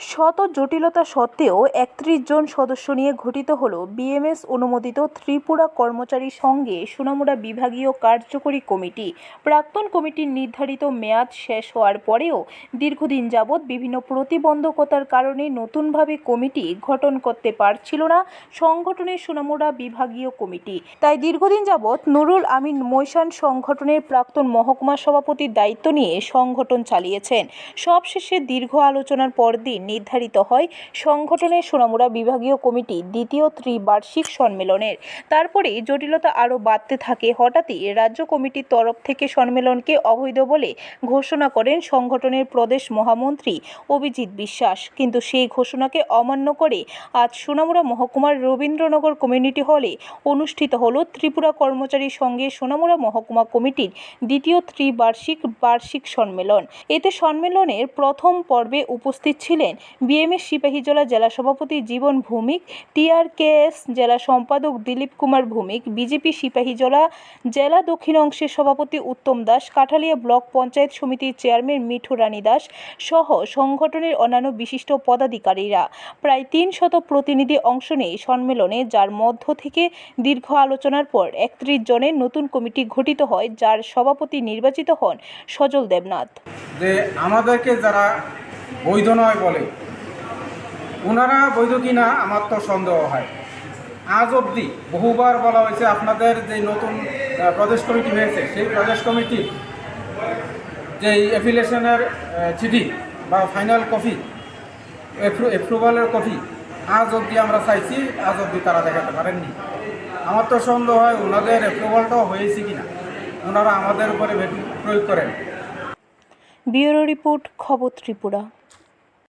শত জটিলতা সত্ত্বেও একত্রিশ জন সদস্য নিয়ে গঠিত হল বিএমএস অনুমোদিত ত্রিপুরা কর্মচারী সঙ্গে সোনামুড়া বিভাগীয় কার্যকরী কমিটি। প্রাক্তন কমিটির নির্ধারিত মেয়াদ শেষ হওয়ার পরেও দীর্ঘদিন যাবৎ বিভিন্ন প্রতিবন্ধকতার কারণে নতুনভাবে কমিটি গঠন করতে পারছিল না সংগঠনের সোনামুড়া বিভাগীয় কমিটি। তাই দীর্ঘদিন যাবৎ নুরুল আমিন মৈশান সংগঠনের প্রাক্তন মহকুমা সভাপতির দায়িত্ব নিয়ে সংগঠন চালিয়েছেন। সবশেষে দীর্ঘ আলোচনার পর দিন নির্ধারিত হয় সংগঠনের সোনামুড়া বিভাগীয় কমিটি দ্বিতীয় ত্রিবার্ষিক সম্মেলনের। তারপরে জটিলতা আরও বাড়তে থাকে। হঠাৎই রাজ্য কমিটির তরফ থেকে সম্মেলনকে অবৈধ বলে ঘোষণা করেন সংগঠনের প্রদেশ মহামন্ত্রী অভিজিৎ বিশ্বাস। কিন্তু সেই ঘোষণাকে অমান্য করে আজ সোনামুড়া মহকুমার রবীন্দ্রনগর কমিউনিটি হলে অনুষ্ঠিত হল ত্রিপুরা কর্মচারী সঙ্গে সোনামুড়া মহকুমা কমিটির দ্বিতীয় ত্রিবার্ষিক বার্ষিক সম্মেলন। এতে সম্মেলনের প্রথম পর্বে উপস্থিত ছিলেন বিএমএস সিপাহীজলা জেলা সভাপতি জীবন ভৌমিক, টিআরকেএস জেলা সম্পাদক দিলীপ কুমার ভৌমিক, বিজেপি সিপাহীজলা জেলা দক্ষিণ অংশের সভাপতি উত্তম দাস, কাঠালিয়া ব্লক পঞ্চায়েত সমিতির চেয়ারম্যান মিঠু রানী দাস সহ সংগঠনের অন্যান্য বিশিষ্ট পদাধিকারীরা। প্রায় তিন শত প্রতিনিধি অংশ নেয় সম্মেলনে, যার মধ্য থেকে দীর্ঘ আলোচনার পর একত্রিশ জনের নতুন কমিটি গঠিত হয়, যার সভাপতি নির্বাচিত হন সজল দেবনাথ। যে আমাদেরকে যারা বৈধ নয় বলে। ওনারা বৈধ কিনা আমার তো সন্দেহ হয়। আজ অবধি বহুবার বলা হয়েছে, আপনাদের যে নতুন প্রদেশ কমিটি হয়েছে, সেই প্রদেশ কমিটির যে অ্যাফিলিয়েশনের চিঠি বা ফাইনাল কপি অ্যাপ্রুভালের কপি আজ অবধি আমরা চাইছি, আজ অবধি তারা দেখাতে পারেননি। আমার তো সন্দেহ হয় ওনাদের অ্যাপ্রুভালটাও হয়েছে কিনা ওনারা আমাদের উপরে প্রয়োগ করেন। ব্যুরো রিপোর্ট, খবর ত্রিপুরা।